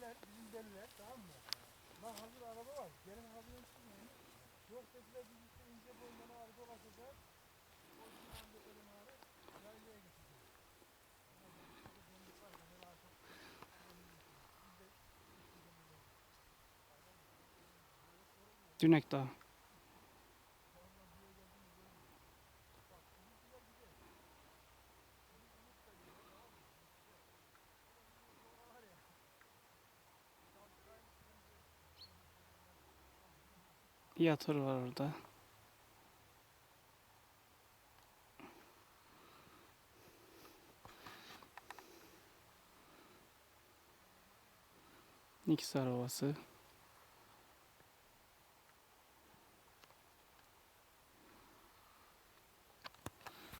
dediler tamam mı? Bak hazır araba var. Gelin hazır çıkmayın. Yok dediler biz işte ince boyundan ağrı dolaşacağız. O yüzden anda elim ağrı. Yaylaya. Ondan sonra işte döndük var. Ben artık biz de Dünek Dağı. Yatır var orada. Niksar Ovası.